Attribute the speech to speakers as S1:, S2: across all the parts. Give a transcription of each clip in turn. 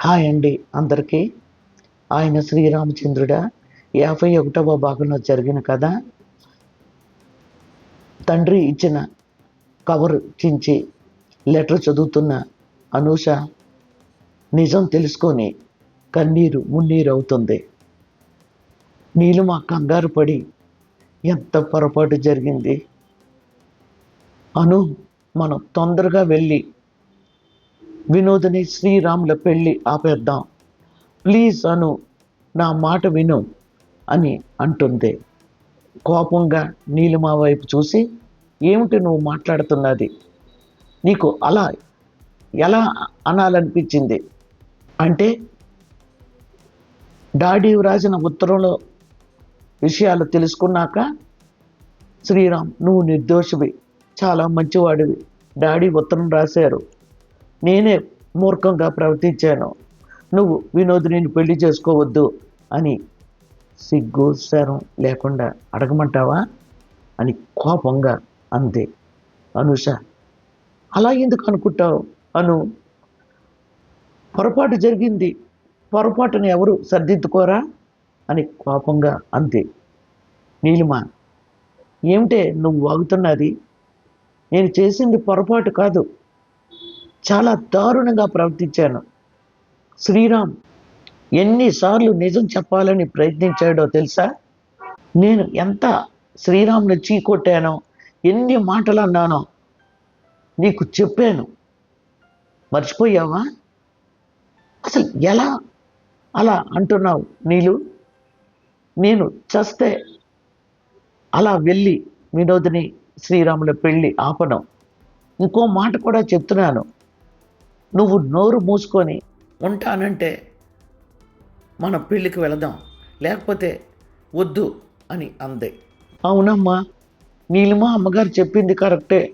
S1: Hi అండి అందరికీ. ఆయన శ్రీరామచంద్రుడ. యాభై ఒకటవ భాగంలో జరిగిన కథ. తండ్రి ఇచ్చిన కవర్ చించి లెటర్ చదువుతున్న అనూష నిజం తెలుసుకొని కన్నీరు మున్నీరు అవుతుంది. నీలిమ కంగారు పడి ఎంత పొరపాటు జరిగింది అను మనం తొందరగా వెళ్ళి వినోదని శ్రీరాముల పెళ్ళి ఆపేద్దాం. ప్లీజ్ అను నా మాట విను అని అంటుంది. కోపంగా నీలిమ వైపు చూసి ఏమిటి నువ్వు మాట్లాడుతున్నది? నీకు అలా ఎలా అనాలనిపించింది? అంటే డాడీ వ్రాసిన ఉత్తరంలో విషయాలు తెలుసుకున్నాక శ్రీరామ్ నువ్వు నిర్దోషివి చాలా మంచివాడివి డాడీ ఉత్తరం రాశారు. నేనే మూర్ఖంగా ప్రవర్తించాను. నువ్వు వినోదిని పెళ్ళి చేసుకోవద్దు అని సిగ్గు శరం లేకుండా అడగమంటావా అని కోపంగా అంది. అనుష అలా ఎందుకు అనుకుంటావు అను? పొరపాటు జరిగింది. పొరపాటుని ఎవరు సర్దిద్దుకోరా అని కోపంగా అంది. నీలిమ ఏమిటే నువ్వు వాగుతున్నది? నేను చేసింది పొరపాటు కాదు. చాలా దారుణంగా ప్రవర్తించాను. శ్రీరామ్ ఎన్నిసార్లు నిజం చెప్పాలని ప్రయత్నించాడో తెలుసా? నేను ఎంత శ్రీరామ్ని చీకొట్టానో ఎన్ని మాటలు అన్నానో నీకు చెప్పాను. మర్చిపోయావా? అసలు ఎలా అలా అంటున్నావు నీలు? నేను చస్తే అలా వెళ్ళి వినోదిని శ్రీరాముల పెళ్ళి ఆపను. ఇంకో మాట కూడా చెప్తున్నాను. నువ్వు నోరు మూసుకొని ఉంటానంటే మన పెళ్ళికి వెళదాం లేకపోతే వద్దు అని అంది. అవునమ్మా నీలిమా అమ్మగారు చెప్పింది కరెక్టే.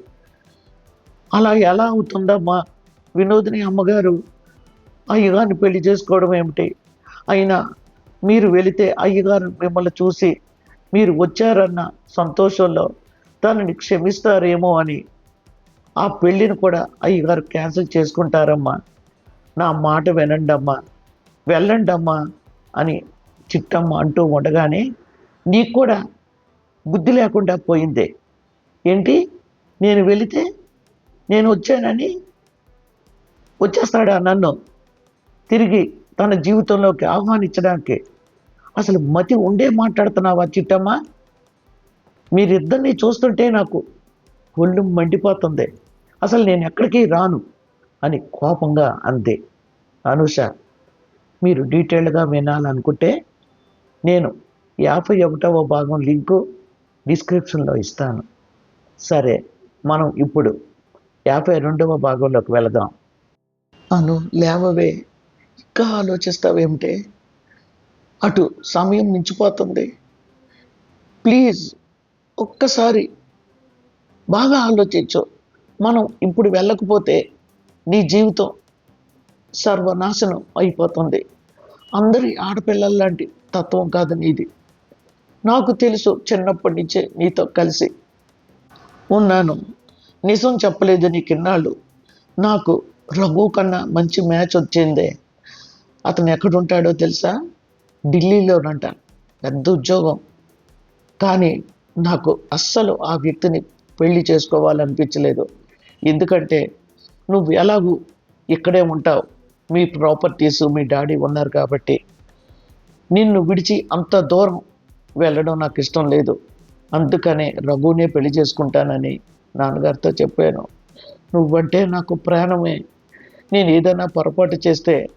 S1: అలా ఎలా అవుతుందమ్మా? వినోదిని అమ్మగారు అయ్యగారిని పెళ్ళి చేసుకోవడం ఏమిటి? అయినా మీరు వెళితే అయ్యగారు మిమ్మల్ని చూసి మీరు వచ్చారన్న సంతోషంలో తనని క్షమిస్తారేమో అని ఆ పెళ్ళిని కూడా అయ్యగారు క్యాన్సిల్ చేసుకుంటారమ్మా. నా మాట వినండమ్మా. వెళ్ళండమ్మా అని చిట్టమ్మ అంటూ ఉండగానే నీకు కూడా బుద్ధి లేకుండా పోయిందే. ఏంటి? నేను వెళితే నేను వచ్చానని వచ్చేస్తాడా నన్ను? తిరిగి తన జీవితంలోకి ఆహ్వానించడానికి. అసలు మతి ఉండే మాట్లాడుతున్నావా చిట్టమ్మ మీరిద్దరిని చూస్తుంటే నాకు ఒళ్ళు మండిపోతుంది. అసలు నేను ఎక్కడికి రాను అని కోపంగా అంది. అనుష మీరు డీటెయిల్డ్గా వినాలనుకుంటే నేను యాభై ఒకటవ భాగం లింకు డిస్క్రిప్షన్లో ఇస్తాను. సరే మనం ఇప్పుడు యాభై రెండవ భాగంలోకి వెళదాం. అను లేవవే. ఇంకా ఆలోచిస్తావేమిటే? అటు సమయం మించిపోతుంది. ప్లీజ్ ఒక్కసారి బాగా ఆలోచించు. మనం ఇప్పుడు వెళ్ళకపోతే నీ జీవితం సర్వనాశనం అయిపోతుంది. అందరి ఆడపిల్లల లాంటి తత్వం కాదు నీది. నాకు తెలుసు చిన్నప్పటి నుంచే నీతో కలిసి ఉన్నాను. నిజం చెప్పలేదు నీ కిన్నాళ్ళు. నాకు రఘు కన్నా మంచి మ్యాచ్ వచ్చిందే. అతను ఎక్కడుంటాడో తెలుసా? ఢిల్లీలోనంట. పెద్ద ఉద్యోగం. కానీ నాకు అస్సలు ఆ వ్యక్తిని పెళ్ళి చేసుకోవాలనిపించలేదు. ఎందుకంటే నువ్వు ఎలాగూ ఇక్కడే ఉంటావు. మీ ప్రాపర్టీస్ మీ డాడీ ఉన్నారు కాబట్టి. నిన్ను విడిచి అంత దూరం వెళ్ళడం నాకు ఇష్టం లేదు. అందుకనే రఘునే పెళ్ళి చేసుకుంటానని నాన్నగారితో చెప్పాను. నువ్వంటే నాకు ప్రాణమే. నేను ఏదైనా పొరపాటు చేస్తే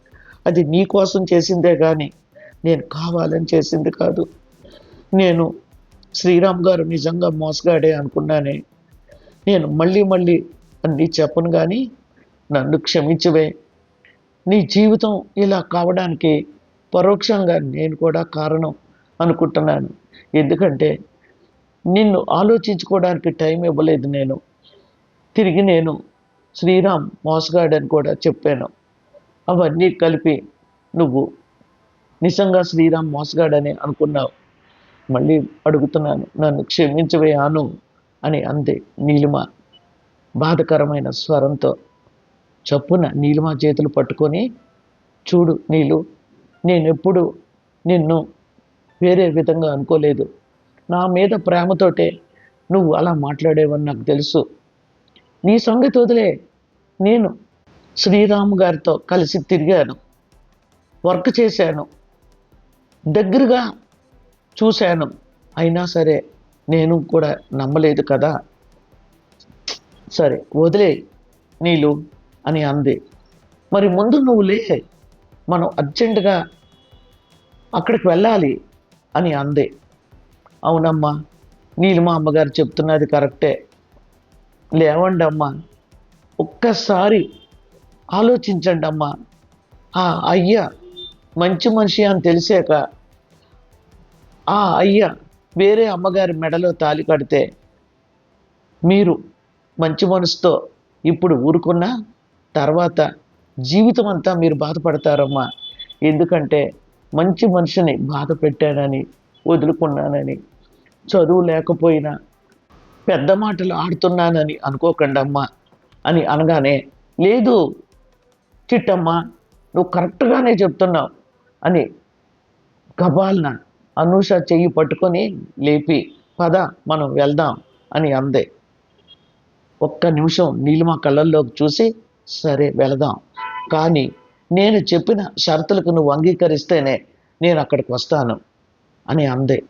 S1: అది నీ కోసం చేసిందే కానీ నేను కావాలని చేసింది కాదు. నేను శ్రీరామ్ గారు నిజంగా మోసగాడే అనుకున్నానే. నేను మళ్ళీ మళ్ళీ అని చెప్పను కానీ నన్ను క్షమించవే. నీ జీవితం ఇలా కావడానికి పరోక్షంగా నేను కూడా కారణం అనుకుంటున్నాను. ఎందుకంటే నిన్ను ఆలోచించుకోవడానికి టైం ఇవ్వలేదు నేను. తిరిగి నేను శ్రీరామ్ మోసగాడని కూడా చెప్పాను. అవన్నీ కలిపి నువ్వు నిజంగా శ్రీరామ్ మోసగాడని అనుకున్నావు. మళ్ళీ అడుగుతున్నాను నన్ను క్షమించవే అను అని అంది నీలిమ. బాధకరమైన స్వరంతో చప్పున నీలిమ చేతులు పట్టుకొని చూడు నీలు నేనెప్పుడు నిన్ను వేరే విధంగా అనుకోలేదు. నా మీద ప్రేమతోటే నువ్వు అలా మాట్లాడేవని నాకు తెలుసు. నీ సంగతి వదిలే నేను శ్రీరాము గారితో కలిసి తిరిగాను వర్క్ చేశాను దగ్గరగా చూశాను. అయినా సరే నేను కూడా నమ్మలేదు కదా. సరే వదిలే నీళ్ళు అని అంది. మరి ముందు నువ్వు లే మనం అర్జెంటుగా అక్కడికి వెళ్ళాలి అని అంది. అవునమ్మా నీళ్ళు మా అమ్మగారు చెప్తున్నది కరెక్టే. లేవండి అమ్మా ఒక్కసారి ఆలోచించండి అమ్మా. ఆ అయ్య మంచి మనిషి అని తెలిసాక ఆ అయ్య వేరే అమ్మగారి మెడలో తాలి కడితే మీరు మంచి మనసుతో ఇప్పుడు ఊరుకున్న తర్వాత జీవితం అంతా మీరు బాధపడతారమ్మా. ఎందుకంటే మంచి మనిషిని బాధ పెట్టానని వదులుకున్నానని చదువు లేకపోయినా పెద్ద మాటలు ఆడుతున్నానని అనుకోకండి అమ్మా అని అనగానే లేదు చిట్టమ్మా నువ్వు కరెక్ట్గానే చెప్తున్నావు అని గబాల్న అనూష చెయ్యి పట్టుకొని లేపి పద మనం వెళ్దాం అని అందే. ఒక్క నిమిషం నీలిమ కళ్ళల్లోకి చూసి సరే వెళదాం. కానీ నేను చెప్పిన షరతులకు నువ్వు అంగీకరిస్తేనే నేను అక్కడికి వస్తాను అని అందే.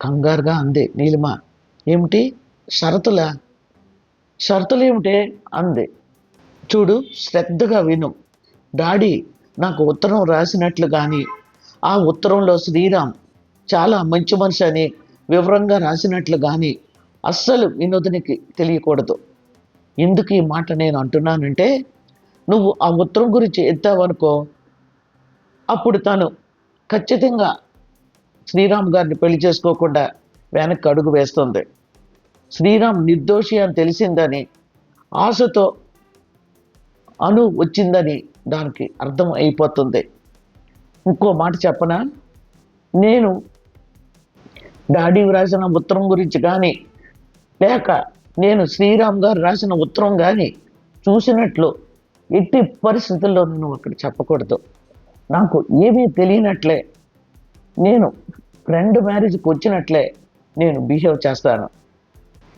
S1: కంగారుగా అంది నీలిమ. ఏమిటి? షరతుల? షరతులు ఏమిటి? అంది. చూడు శ్రద్ధగా విను. డాడీ నాకు ఉత్తరం రాసినట్లు కానీ ఆ ఉత్తరంలో శ్రీరామ్ చాలా మంచి మనిషి అని వివరంగా రాసినట్లు కానీ అస్సలు వినోదునికి తెలియకూడదు. ఎందుకు ఈ మాట నేను అంటున్నానంటే నువ్వు ఆ ఉత్తరం గురించి ఎత్తావనుకో అప్పుడు తను ఖచ్చితంగా శ్రీరామ్ గారిని పెళ్ళి చేసుకోకుండా వెనక్కి అడుగు వేస్తుంది. శ్రీరామ్ నిర్దోషి అని తెలిసిందని ఆశతో అను వచ్చిందని దానికి అర్థం అయిపోతుంది. ఇంకో మాట చెప్పనా? నేను డాడీ వ్రాసిన ఉత్తరం గురించి కానీ లేక నేను శ్రీరామ్ గారు రాసిన ఉత్తరం కానీ చూసినట్లు ఎట్టి పరిస్థితుల్లో నేను అక్కడ చెప్పకూడదు. నాకు ఏమీ తెలియనట్లే నేను ఫ్రెండ్ మ్యారేజ్కి వచ్చినట్లే నేను బిహేవ్ చేస్తాను.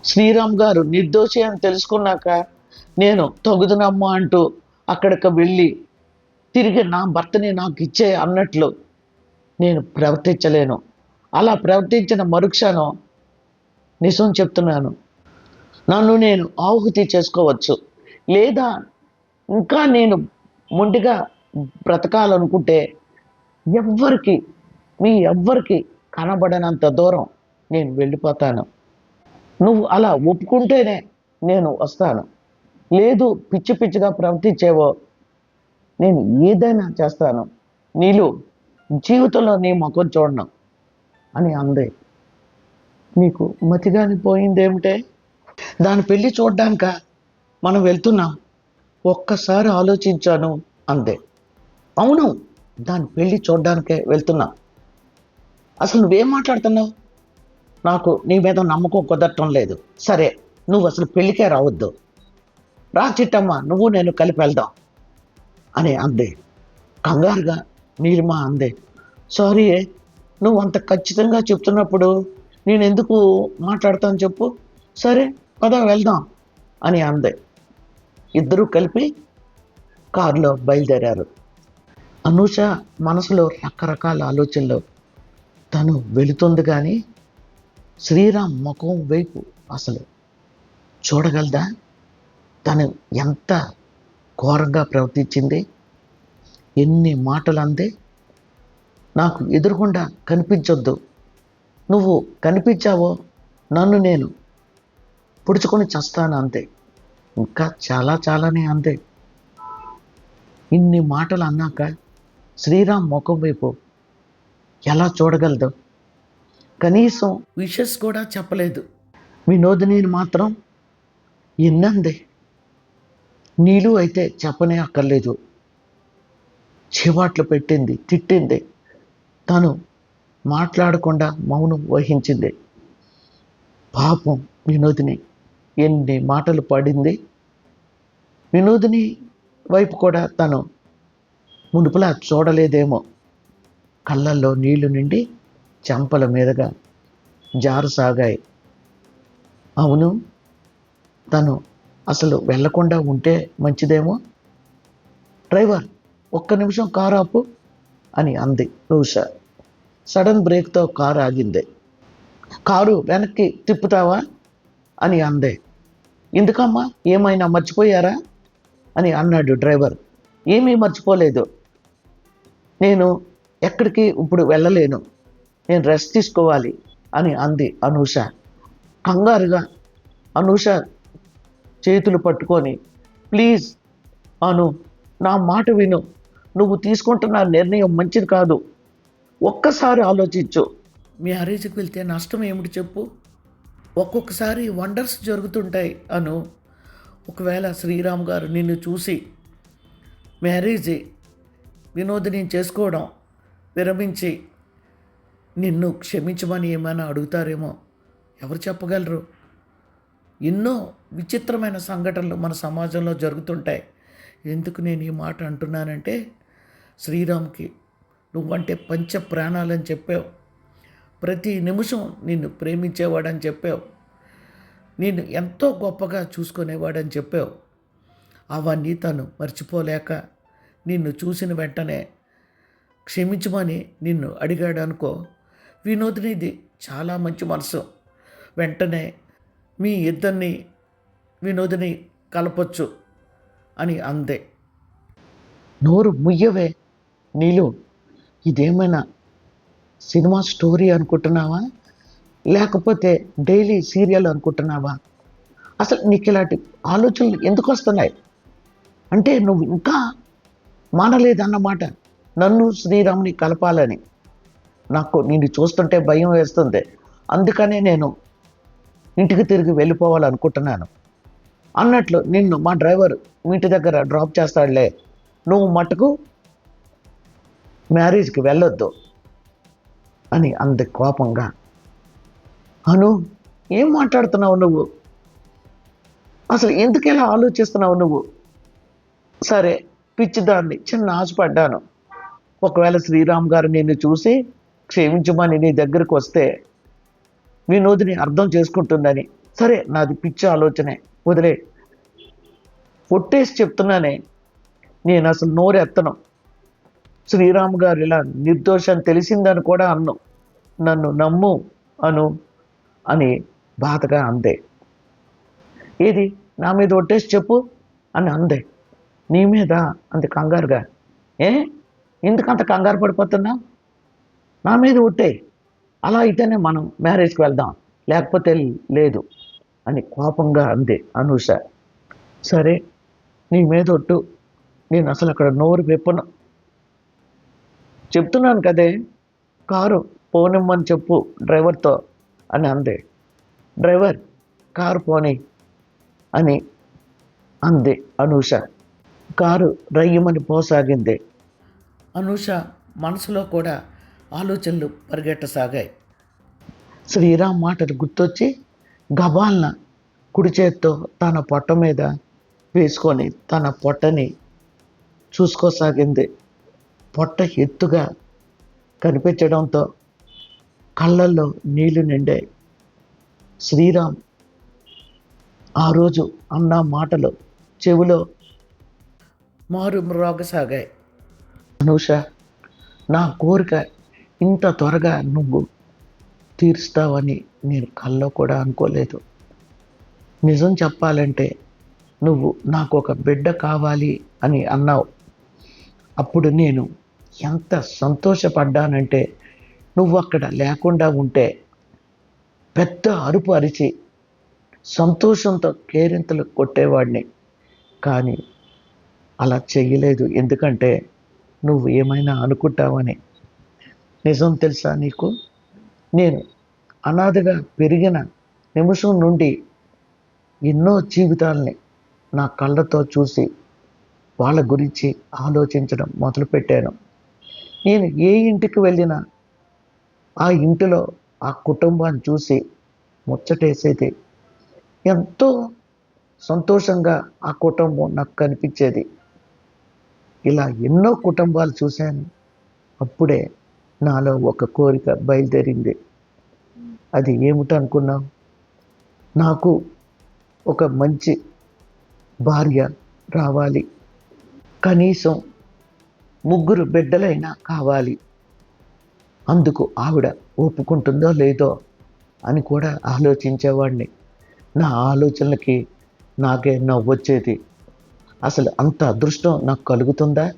S1: శ్రీరామ్ గారు నిర్దోషి అని తెలుసుకున్నాక నేను తగుదునమ్మా అంటూ అక్కడికి వెళ్ళి తిరిగి నా భర్తని నాకు ఇచ్చే అన్నట్లు నేను ప్రవర్తించలేను. అలా ప్రవర్తించిన మరుక్షణం నిజం చెప్తున్నాను. నన్ను నేను ఆహుతి చేసుకోవచ్చు. లేదా ఇంకా నేను మొండిగా బ్రతకాలనుకుంటే ఎవ్వరికి మీ ఎవ్వరికి కనబడనంత దూరం నేను వెళ్ళిపోతాను. నువ్వు అలా ఒప్పుకుంటేనే నేను వస్తాను. లేదు పిచ్చి పిచ్చిగా ప్రవర్తించేవో నేను ఏదైనా చేస్తాను. నీళ్ళు జీవితంలో నీ మొఖం చూడను అని అంది. నీకు మతిగాని పోయిందేమిటే దాని పెళ్ళి చూడ్డానిక? మనం వెళ్తున్నాం. ఒక్కసారి ఆలోచించాను అందే. అవును దాని పెళ్ళి చూడ్డానికే వెళ్తున్నా. అసలు నువ్వేం మాట్లాడుతున్నావు? నాకు నీ మీద నమ్మకం కుదరటం లేదు. సరే నువ్వు అసలు పెళ్ళికే రావద్దు. రా చిట్టమ్మ నువ్వు నేను కలిపి వెళ్దాం అని అంది. కంగారుగా నీలిమా అంది. సారీ నువ్వు అంత ఖచ్చితంగా చెప్తున్నప్పుడు నేను ఎందుకు మాట్లాడతాను చెప్పు? సరే పద వెళ్దాం అని అంది. ఇద్దరూ కలిపి కారులో బయలుదేరారు. అనూష మనసులో రకరకాల ఆలోచనలు. తను వెళుతుంది కానీ శ్రీరామ్ ముఖం వైపు అసలు చూడగలదా? తను ఎంత ఘోరంగా ప్రవర్తించింది? ఎన్ని మాటలు అంది? నాకు ఎదురుగుండా కనిపించొద్దు. నువ్వు కనిపించావో నన్ను నేను పుడుచుకొని చస్తాను అంతే. ఇంకా చాలా చాలానే అంతే. ఇన్ని మాటలు అన్నాక శ్రీరామ్ ముఖం వైపు ఎలా చూడగలదు? కనీసం విషెస్ కూడా చెప్పలేదు. వినోదిని మాత్రం ఎన్నంది నీళ్ళు అయితే చెప్పనే అక్కర్లేదు. చివాట్లు పెట్టింది తిట్టింది. తను మాట్లాడకుండా మౌనం వహించింది. పాపం వినోదిని. ఎన్ని మాటలు పడింది? వినోదిని వైపు కూడా తను మునుపులా చూడలేదేమో. కళ్ళల్లో నీళ్ళు నిండి చెంపల మీదుగా జారసాగాయి అవును తను అసలు వెళ్ళకుండా ఉంటే మంచిదేమో? డ్రైవర్ ఒక్క నిమిషం కారు ఆపు అని అంది బహుశా సడన్ బ్రేక్తో కారు ఆగింది. కారు వెనక్కి తిప్పుతావా? అని అందే. ఎందుకమ్మా? ఏమైనా మర్చిపోయారా? అని అన్నాడు డ్రైవర్. ఏమీ మర్చిపోలేదు. నేను ఎక్కడికి ఇప్పుడు వెళ్ళలేను. నేను రెస్ట్ తీసుకోవాలి అని అంది అనూష. కంగారుగా అనూష చేతులు పట్టుకొని ప్లీజ్ అను నా మాట విను. నువ్వు తీసుకుంటున్న నిర్ణయం మంచిది కాదు. ఒక్కసారి ఆలోచించు. మీ మ్యారేజ్కి వెళ్తే నష్టం ఏమిటి చెప్పు. ఒక్కొక్కసారి వండర్స్ జరుగుతుంటాయి. అను ఒకవేళ శ్రీరామ్ గారు నిన్ను చూసి మ్యారేజ్ వినోదిని చేసుకోవడం విరమించి నిన్ను క్షమించమని ఏమైనా అడుగుతారేమో ఎవరు చెప్పగలరు? ఎన్నో విచిత్రమైన సంఘటనలు మన సమాజంలో జరుగుతుంటాయి. ఎందుకు నేను ఈ మాట అంటున్నానంటే శ్రీరామ్కి నువ్వంటే పంచ ప్రాణాలని చెప్పావు. ప్రతి నిమిషం నిన్ను ప్రేమించేవాడని చెప్పావు. నేను ఎంతో గొప్పగా చూసుకునేవాడని చెప్పావు. అవన్నీ తను మర్చిపోలేక నిన్ను చూసిన వెంటనే క్షమించమని నిన్ను అడిగాడు అనుకో. వినోదినిది చాలా మంచి మనసు. వెంటనే మీ ఇద్దరిని వినోదిని కలపొచ్చు అని అందే. నోరు ముయ్యవే నీలు. ఇదేమైనా సినిమా స్టోరీ అనుకుంటున్నావా? లేకపోతే డైలీ సీరియల్ అనుకుంటున్నావా? అసలు నీకు ఇలాంటి ఆలోచనలు ఎందుకు వస్తున్నాయి? అంటే నువ్వు ఇంకా మానలేదన్నమాట. నన్ను శ్రీరాముని కలపాలని. నాకు నేను చూస్తుంటే భయం వేస్తుంది. అందుకనే నేను ఇంటికి తిరిగి వెళ్ళిపోవాలనుకుంటున్నాను. అన్నట్లు నిన్ను మా డ్రైవర్ మీ ఇంటి దగ్గర డ్రాప్ చేస్తాడులే. నువ్వు మటుకు మ్యారేజ్కి వెళ్ళొద్దు. అని అంది కోపంగా. అను ఏం మాట్లాడుతున్నావు నువ్వు? అసలు ఎందుకు ఇలా ఆలోచిస్తున్నావు నువ్వు? సరే పిచ్చిదాన్ని చిన్న ఆశపడ్డాను. ఒకవేళ శ్రీరామ్ గారు నిన్ను చూసి క్షమించమని నీ దగ్గరికి వస్తే వినోదిని అర్థం చేసుకుంటుందని. సరే నాది పిచ్చి ఆలోచనే. వదిలే. పొట్టేసి చెప్తున్నానే. నేను అసలు నోరెత్తను. శ్రీరామ్ గారు ఇలా నిర్దోషం తెలిసిందని కూడా అన్ను. నన్ను నమ్ము అను అని బాధగా అందే. ఏది? నా మీద ఒట్టేసి చెప్పు అని అందే. నీ మీద? అంత కంగారుగా ఏ? ఇంతకంత కంగారు పడిపోతున్నా? నా మీద ఒట్టే. అలా అయితేనే మనం మ్యారేజ్కి వెళ్దాం. లేకపోతే లేదు అని కోపంగా అంది అనూష. సరే నీ మీద ఒట్టు. నేను అసలు అక్కడ నోరు పెప్పను చెప్తున్నాను కదే. కారు పోనిమ్మని చెప్పు డ్రైవర్తో అని అంది. డ్రైవర్ కారు పోని అని అంది అనూష. కారు రయ్యమని పోసాగింది. అనూష మనసులో కూడా ఆలోచనలు పరిగెట్టసాగాయి. శ్రీరామ్ మాటలు గుర్తొచ్చి గబాల్న కుడి చేత్తో తన పొట్ట మీద వేసుకొని తన పొట్టని చూసుకోసాగింది. పొట్ట ఎత్తుగా కనిపించడంతో కళ్ళల్లో నీళ్ళు నిండాయి. శ్రీరామ్ ఆ రోజు అన్న మాటలు చెవిలో మారు మ్రోగసాగాయి అనూష నా కోరిక ఇంత త్వరగా నువ్వు తీరుస్తావని నేను కల్లో కూడా అనుకోలేదు. నిజం చెప్పాలంటే నువ్వు నాకు ఒక బిడ్డ కావాలి అని అన్నావు. అప్పుడు నేను ఎంత సంతోషపడ్డానంటే నువ్వు అక్కడ లేకుండా ఉంటే పెద్ద అరుపు అరిచి సంతోషంతో కేరింతలు కొట్టేవాడిని. కానీ అలా చెయ్యలేదు. ఎందుకంటే నువ్వు ఏమైనా అనుకుంటావని. నిజం తెలుసా నీకు? నేను అనాథగా పెరిగిన నిమిషం నుండి ఎన్నో జీవితాలని నా కళ్ళతో చూసి వాళ్ళ గురించి ఆలోచించడం మొదలుపెట్టాను. నేను ఏ ఇంటికి వెళ్ళినా ఆ ఇంటిలో ఆ కుటుంబాన్ని చూసి ముచ్చటేసేది. ఎంతో సంతోషంగా ఆ కుటుంబం నాకు కనిపించేది. ఇలా ఎన్నో కుటుంబాలు చూశాను. అప్పుడే నాలో ఒక కోరిక బయలుదేరింది. అది ఏమిటనుకున్నాం నాకు ఒక మంచి భార్య రావాలి. కనీసం ముగ్గురు బిడ్డలైనా కావాలి. అందుకు ఆవిడ ఒప్పుకుంటుందో లేదో అని కూడా ఆలోచించేవాడిని. నా ఆలోచనలకి నాకే నవ్వొచ్చేది. అసలు అంత అదృష్టం నాకు కలుగుతుందా?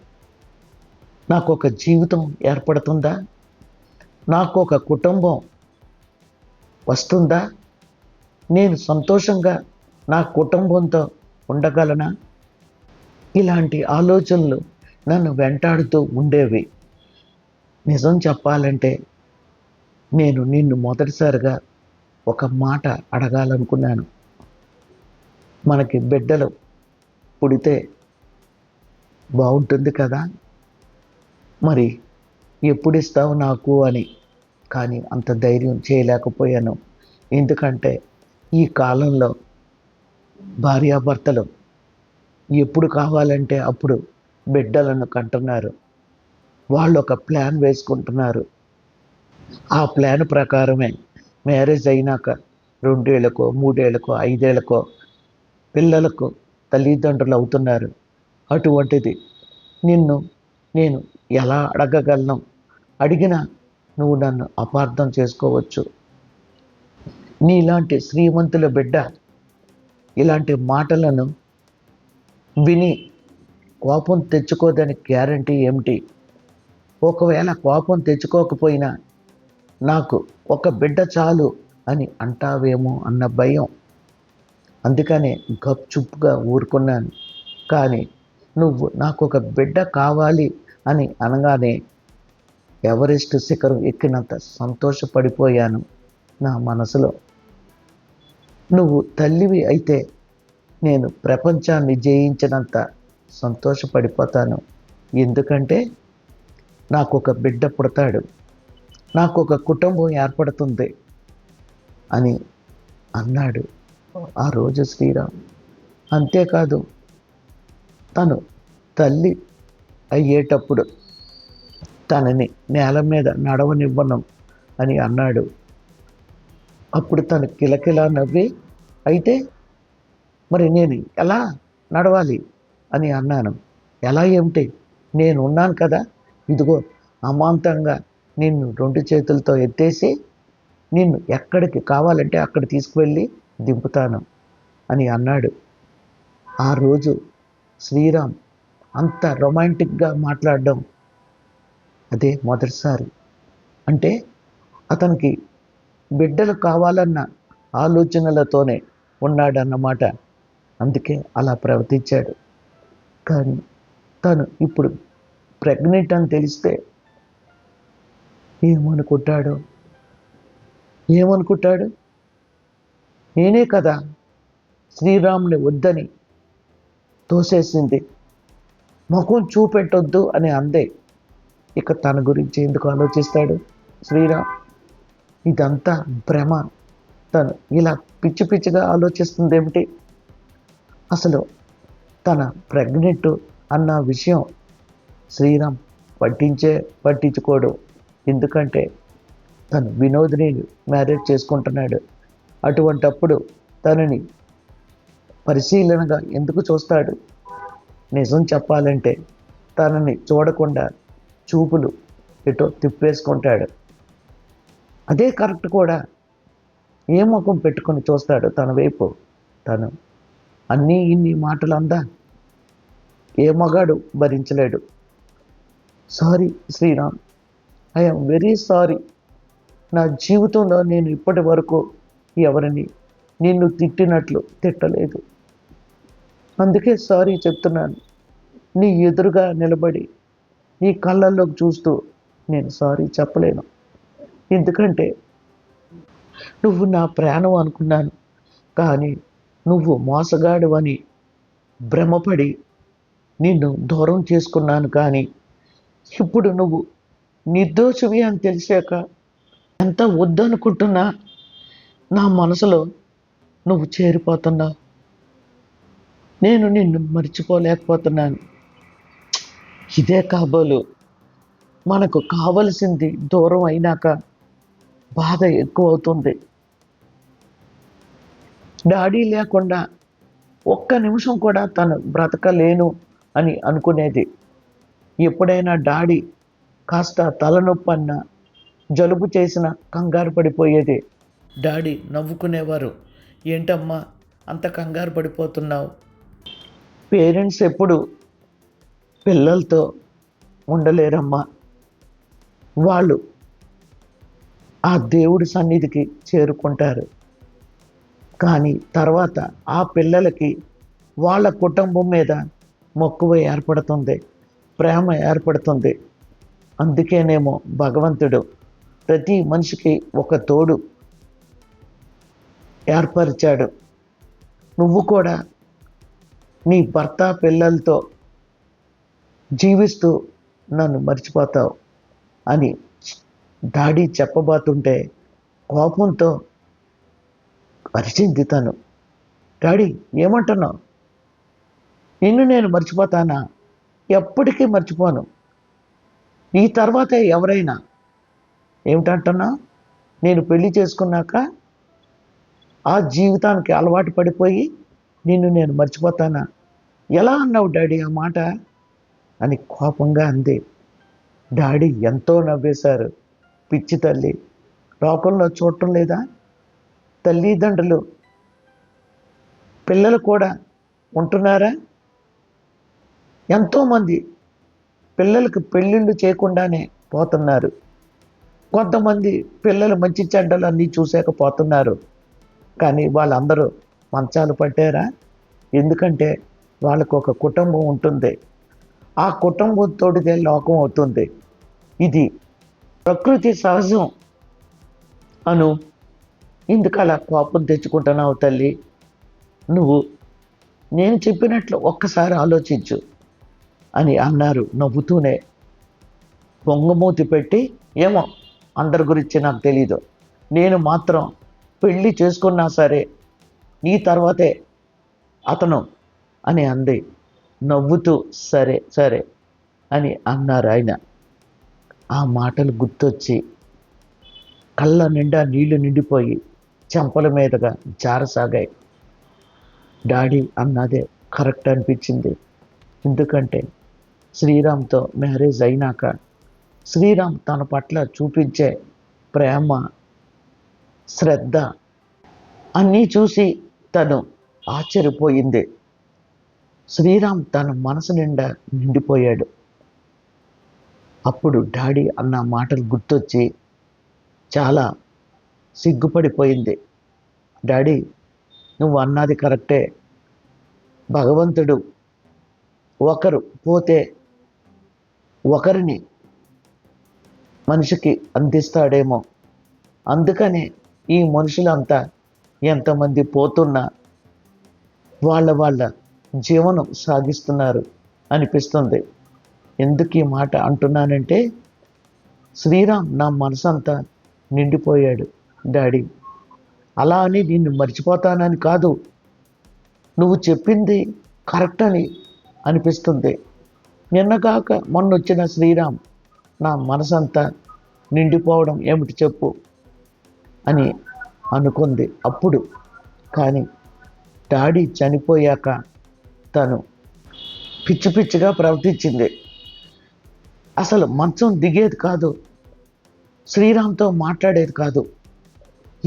S1: నాకు ఒక జీవితం ఏర్పడుతుందా? నాకు ఒక కుటుంబం వస్తుందా? నేను సంతోషంగా నా కుటుంబంతో ఉండగలనా? ఇలాంటి ఆలోచనలు నన్ను వెంటాడుతూ ఉండేవి. నిజం చెప్పాలంటే నేను నిన్ను మొదటిసారిగా ఒక మాట అడగాలనుకున్నాను. మనకి బిడ్డలు పుడితే బాగుంటుంది కదా? మరి ఎప్పుడు ఇస్తావు నాకు అని. కానీ అంత ధైర్యం చేయలేకపోయాను. ఎందుకంటే ఈ కాలంలో భార్యాభర్తలు ఎప్పుడు కావాలంటే అప్పుడు బిడ్డలను కంటున్నారు. వాళ్ళు ఒక ప్లాన్ వేసుకుంటున్నారు. ఆ ప్లాన్ ప్రకారమే మ్యారేజ్ అయినాక రెండేళ్ళకో మూడేళ్ళకో ఐదేళ్ళకో పిల్లలకు తల్లిదండ్రులు అవుతున్నారు. అటువంటిది నిన్ను నేను ఎలా అడగగలను? అడిగినా నువ్వు నన్ను అపార్థం చేసుకోవచ్చు. నీలాంటి శ్రీమంతుల బిడ్డ ఇలాంటి మాటలను విని కోపం తెచ్చుకోదని గ్యారంటీ ఏమిటి? ఒకవేళ కోపం తెచ్చుకోకపోయినా నాకు ఒక బిడ్డ చాలు అని అంటావేమో అన్న భయం. అందుకనే గప్చుప్గా ఊరుకున్నాను. కానీ నువ్వు నాకు ఒక బిడ్డ కావాలి అని అనగానే ఎవరెస్ట్ శిఖరం ఎక్కినంత సంతోషపడిపోయాను నా మనసులో. నువ్వు తల్లివి అయితే నేను ప్రపంచాన్ని జయించినంత సంతోషపడిపోతాను. ఎందుకంటే నాకు ఒక బిడ్డ పుడతాడు. నాకు ఒక కుటుంబం ఏర్పడుతుంది అని అన్నాడు ఆ రోజు శ్రీరామ్. అంతేకాదు తను తల్లి అయ్యేటప్పుడు తనని నేల మీద నడవనివ్వను అని అన్నాడు. అప్పుడు తను కిలకిలా నవ్వి అయితే మరి నేను ఎలా నడవాలి? అని అన్నాను. ఎలా ఏమిటి? నేను ఉన్నాను కదా. ఇదిగో అమాంతంగా నిన్ను రెండు చేతులతో ఎత్తేసి నిన్ను ఎక్కడికి కావాలంటే అక్కడ తీసుకువెళ్ళి దింపుతాను అని అన్నాడు. ఆ రోజు శ్రీరామ్ అంత రొమాంటిక్గా మాట్లాడడం అదే మొదటిసారి. అంటే అతనికి బిడ్డలు కావాలన్న ఆలోచనలతోనే ఉన్నాడన్నమాట. అందుకే అలా ప్రవర్తించాడు. కానీ తను ఇప్పుడు ప్రెగ్నెంట్ అని తెలిస్తే ఏమనుకుంటాడు? ఏమనుకుంటాడు? నేనే కదా శ్రీరాముని వద్దని తోసేసింది. ముఖం చూపెట్టొద్దు అని అందే. ఇక తన గురించి ఎందుకు ఆలోచిస్తాడు శ్రీరామ్? ఇదంతా భ్రమ. తను ఇలా పిచ్చి పిచ్చిగా ఆలోచిస్తుంది ఏమిటి అసలు తన ప్రెగ్నెంట్ అన్న విషయం శ్రీరామ్ పట్టించే పట్టించుకోడు. ఎందుకంటే తను వినోదిని మ్యారేజ్ చేసుకుంటున్నాడు. అటువంటప్పుడు తనని పరిశీలనగా ఎందుకు చూస్తాడు? నిజం చెప్పాలంటే తనని చూడకుండా చూపులు ఎటో తిప్పేసుకుంటాడు. అదే కరెక్ట్ కూడా ఏ ముఖం పెట్టుకొని చూస్తాడు తన వైపు? తను అన్నీ ఇన్ని మాటలు అందా? ఏ మగాడు భరించలేడు. Sorry Sriram I'm very sorry. నా జీవితంలో నేను ఇప్పటి వరకు ఎవరిని నిన్ను తిట్టినట్లు తిట్టలేదు. అందుకే సారీ చెప్తున్నాను. నీ ఎదురుగా నిలబడి నీ కళ్ళల్లోకి చూస్తూ నేను సారీ చెప్పలేను. ఎందుకంటే నువ్వు నా ప్రాణం అనుకున్నాను. కానీ నువ్వు మోసగాడువని భ్రమపడి నిన్ను దూరం చేసుకున్నాను కానీ ఇప్పుడు నువ్వు నిర్దోషివి అని తెలిసాక ఎంత వద్దనుకుంటున్నా నా మనసులో నువ్వు చేరిపోతున్నావు. నేను నిన్ను మర్చిపోలేకపోతున్నాను. ఇదే కాబోలు. మనకు కావలసింది దూరం అయినాక బాధ ఎక్కువ అవుతుంది డాడీ లేకుండా ఒక్క నిమిషం కూడా తను బ్రతకలేను అని అనుకునేది. ఎప్పుడైనా డాడీ కాస్త తలనొప్పి అన్న జలుబు చేసిన కంగారు పడిపోయేది. డాడీ నవ్వుకునేవారు ఏంటమ్మా అంత కంగారు పడిపోతున్నావు? పేరెంట్స్ ఎప్పుడు పిల్లలతో ఉండలేరమ్మా. వాళ్ళు ఆ దేవుడి సన్నిధికి చేరుకుంటారు. కానీ తర్వాత ఆ పిల్లలకి వాళ్ళ కుటుంబం మీద మక్కువ ఏర్పడుతుంది ప్రేమ ఏర్పడుతుంది. అందుకేనేమో భగవంతుడు ప్రతి మనిషికి ఒక తోడు ఏర్పరిచాడు. నువ్వు కూడా నీ భర్త పిల్లలతో జీవిస్తూ నన్ను మర్చిపోతావు అని దాడి చెప్పబోతుంటే కోపంతో అరిచింది తను డాడీ ఏమంటున్నావు? నిన్ను నేను మర్చిపోతానా? ఎప్పటికీ మర్చిపోను. ఈ తర్వాత ఎవరైనా ఏమిటంటున్నా నేను పెళ్ళి చేసుకున్నాక ఆ జీవితానికి అలవాటు పడిపోయి నిన్ను నేను మర్చిపోతానా? ఎలా అన్నావు డాడీ ఆ మాట? అని కోపంగా అంది. డాడీ ఎంతో నవ్వేశారు. పిచ్చి తల్లి లోకంలో చూడటం లేదా? తల్లిదండ్రులు పిల్లలు కూడా ఉంటున్నారా? ఎంతోమంది పిల్లలకు పెళ్ళిళ్ళు చేయకుండానే పోతున్నారు. కొంతమంది పిల్లలు మంచి చెడ్డలు అన్నీ చూసాక పోతున్నారు కానీ వాళ్ళందరూ మంచాలు పట్టారా? ఎందుకంటే వాళ్ళకు ఒక కుటుంబం ఉంటుంది. ఆ కుటుంబంతోటిదే లోకం అవుతుంది. ఇది ప్రకృతి సహజం అను ఎందుకు అలా కోపం తెచ్చుకుంటున్నావు తల్లి? నువ్వు నేను చెప్పినట్లు ఒక్కసారి ఆలోచించు అని అన్నారు. నవ్వుతూనే పొంగమూతి పెట్టి ఏమో అందరి గురించి నాకు తెలీదు. నేను మాత్రం పెళ్ళి చేసుకున్నా సరే నీ తర్వాతే అతను అని అంది. నవ్వుతూ సరే సరే అని అన్నారు ఆయన. ఆ మాటలు గుర్తొచ్చి కళ్ళ నిండా నీళ్ళు నిండిపోయి చెంపల మీదుగా జారసాగాయి. డాడీ అన్నదే కరెక్ట్ అనిపించింది. ఎందుకంటే శ్రీరామ్తో మ్యారేజ్ అయినాక శ్రీరామ్ తన పట్ల చూపించే ప్రేమ శ్రద్ధ అన్నీ చూసి తను ఆశ్చర్యపోయింది. శ్రీరామ్ తన మనసు నిండా నిండిపోయాడు. అప్పుడు డాడీ అన్న మాటలు గుర్తొచ్చి చాలా సిగ్గుపడిపోయింది. డాడీ నువ్వు అన్నది కరెక్టే. భగవంతుడు ఒకరు పోతే ఒకరిని మనిషికి అందిస్తాడేమో. అందుకనే ఈ మనుషులంతా ఎంతమంది పోతున్నా వాళ్ళ వాళ్ళ జీవనం సాగిస్తున్నారు అనిపిస్తుంది. ఎందుకు ఈ మాట అంటున్నానంటే శ్రీరామ్ నా మనసంతా నిండిపోయాడు. డాడీ. అలా అని నిన్ను మర్చిపోతానని కాదు. నువ్వు చెప్పింది కరెక్ట్ అని అనిపిస్తుంది. నిన్నగాక మొన్న వచ్చిన శ్రీరామ్ నా మనసంతా నిండిపోవడం ఏమిటి చెప్పు అని అనుకుంది అప్పుడు. కానీ డాడీ చనిపోయాక తను పిచ్చి పిచ్చిగా ప్రవర్తించింది. అసలు మంచం దిగేది కాదు. శ్రీరామ్తో మాట్లాడేది కాదు.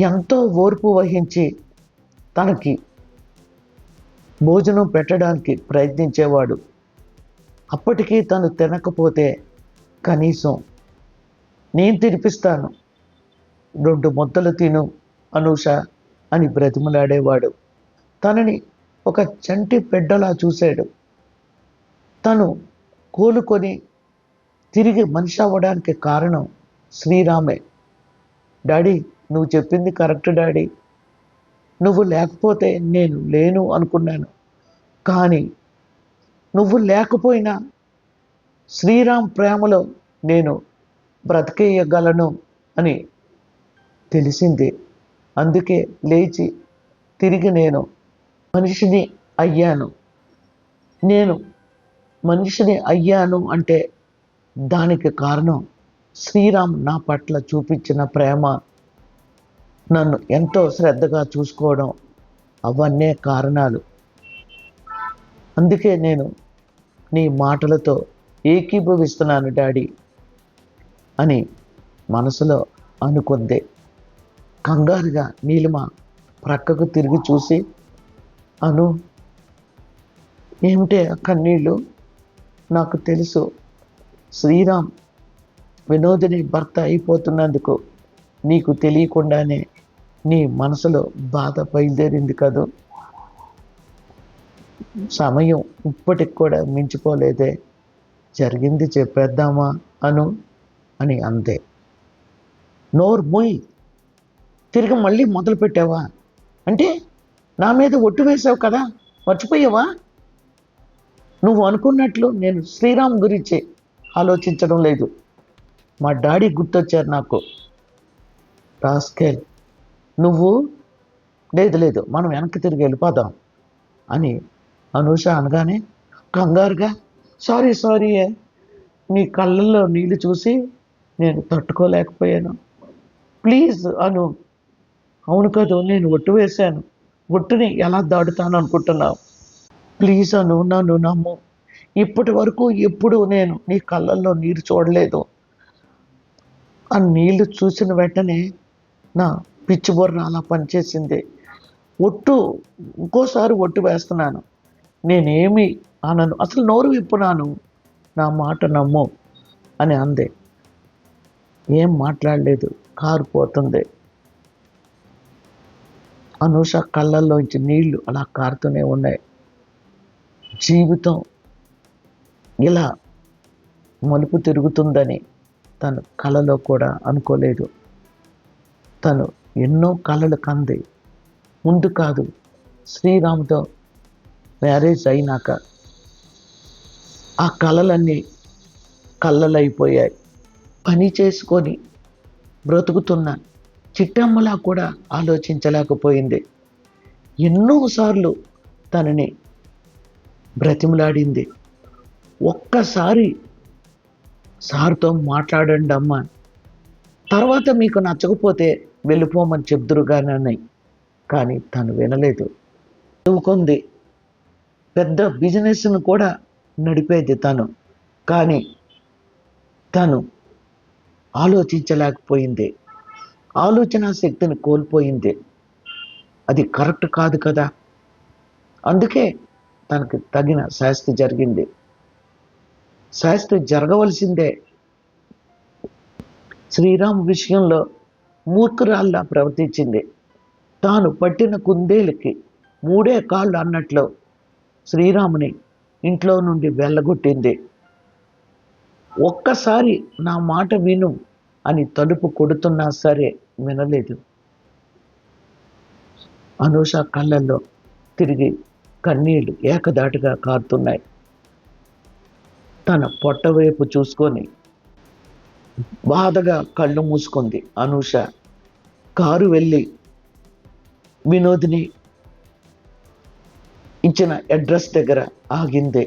S1: ఎంతో ఓర్పు వహించి తనకి భోజనం పెట్టడానికి ప్రయత్నించేవాడు. అప్పటికీ తను తినకపోతే కనీసం నేను తినిపిస్తాను రెండు ముద్దలు తిను అనూష అని బ్రతిమలాడేవాడు. తనని ఒక చంటి బిడ్డలా చూశాడు. తను కోలుకొని తిరిగి మనిషి అవ్వడానికి కారణం శ్రీరామే. డాడీ నువ్వు చెప్పింది కరెక్ట్ డాడీ. నువ్వు లేకపోతే నేను లేను అనుకున్నాను. కానీ నువ్వు లేకపోయినా శ్రీరామ్ ప్రేమలో నేను బ్రతికేయగలను అని తెలిసింది. అందుకే లేచి తిరిగి నేను మనిషిని అయ్యాను. నేను మనిషిని అయ్యాను అంటే దానికి కారణం శ్రీరామ్ నా పట్ల చూపించిన ప్రేమ. నన్ను ఎంతో శ్రద్ధగా చూసుకోవడం అవన్నీ కారణాలు. అందుకే నేను నీ మాటలతో ఏకీభవిస్తున్నాను డాడీ అని మనసులో అనుకుంది. కంగారుగా నీలిమ ప్రక్కకు తిరిగి చూసి అను ఏమిటే కన్నీళ్ళు నాకు తెలుసు. శ్రీరామ్ వినోదిని భర్త అయిపోతున్నందుకు నీకు తెలియకుండానే నీ మనసులో బాధ బయలుదేరింది కదూ? సమయం ఇప్పటికి కూడా మించిపోలేదే. జరిగింది చెప్పేద్దామా అను అని అంతే నోరు మొయ్ తిరిగి మళ్ళీ మొదలు పెట్టావా? అంటే నా మీద ఒట్టు వేసావు కదా మర్చిపోయావా? నువ్వు అనుకున్నట్లు నేను శ్రీరామ్ గురించి ఆలోచించడం లేదు. మా డాడీ గుర్తొచ్చారు నాకు. రాస్కేల్ నువ్వు లేదు లేదు మనం వెనక్కి తిరిగి వెళ్ళిపోదాం అని అనూష అనగానే కంగారుగా సారీ సారీ నీ కళ్ళల్లో నీళ్ళు చూసి నేను తట్టుకోలేకపోయాను. ప్లీజ్ అను. అవును కదూ నేను ఒట్టు వేశాను. ఒట్టుని ఎలా దాడుతాను అనుకుంటున్నావు? ప్లీజ్ అను నన్ను నమ్ము. ఇప్పటి వరకు ఎప్పుడు నేను నీ కళ్ళల్లో నీరు చూడలేదు. ఆ నీళ్ళు చూసిన వెంటనే నా పిచ్చి బోర్న అలా పనిచేసింది. ఒట్టు ఇంకోసారి ఒట్టు వేస్తున్నాను. నేనేమి అనను అసలు నోరు విప్పున్నాను నా మాట నమ్ము అని అంది. ఏం మాట్లాడలేదు కారు పోతుంది. అనూష కళ్ళల్లోంచి నీళ్ళు అలా కారుతూనే ఉన్నాయి. జీవితం ఇలా మలుపు తిరుగుతుందని తను కలలో కూడా అనుకోలేదు. తను ఎన్నో కళలు కంది. ముందు కాదు శ్రీరామ్తో మ్యారేజ్ అయినాక ఆ కళలన్నీ కళ్ళలైపోయాయి. పని చేసుకొని బ్రతుకుతున్న చిట్టమ్మలా కూడా ఆలోచించలేకపోయింది. ఎన్నోసార్లు తనని బ్రతిమలాడింది. ఒక్కసారి సార్తో మాట్లాడండి అమ్మ తర్వాత మీకు నచ్చకపోతే వెళ్ళిపోమని చెప్దురుగానని కానీ తను వినలేదు. చదువుకుంది. పెద్ద బిజినెస్ను కూడా నడిపేది తను కానీ తను ఆలోచించలేకపోయింది. ఆలోచన శక్తిని కోల్పోయింది. అది కరెక్ట్ కాదు కదా? అందుకే తనకు తగిన శాస్తి జరిగింది. శాస్తి జరగవలసిందే. శ్రీరామ్ విషయంలో మూర్ఖురాల్లా ప్రవర్తించింది. తాను పట్టిన కుందేలికి మూడే కాళ్ళు అన్నట్లు శ్రీరాముని ఇంట్లో నుండి వెళ్ళగొట్టింది. ఒక్కసారి నా మాట విను అని తలుపు కొడుతున్నా సరే వినలేదు. అనూష కళ్ళల్లో తిరిగి కన్నీళ్ళు ఏకదాటిగా కారుతున్నాయి. తన పొట్టవైపు చూసుకొని బాధగా కళ్ళు మూసుకుంది అనూష. కారు వెళ్ళి వినోద్ని ఇచ్చిన అడ్రస్ దగ్గర ఆగింది.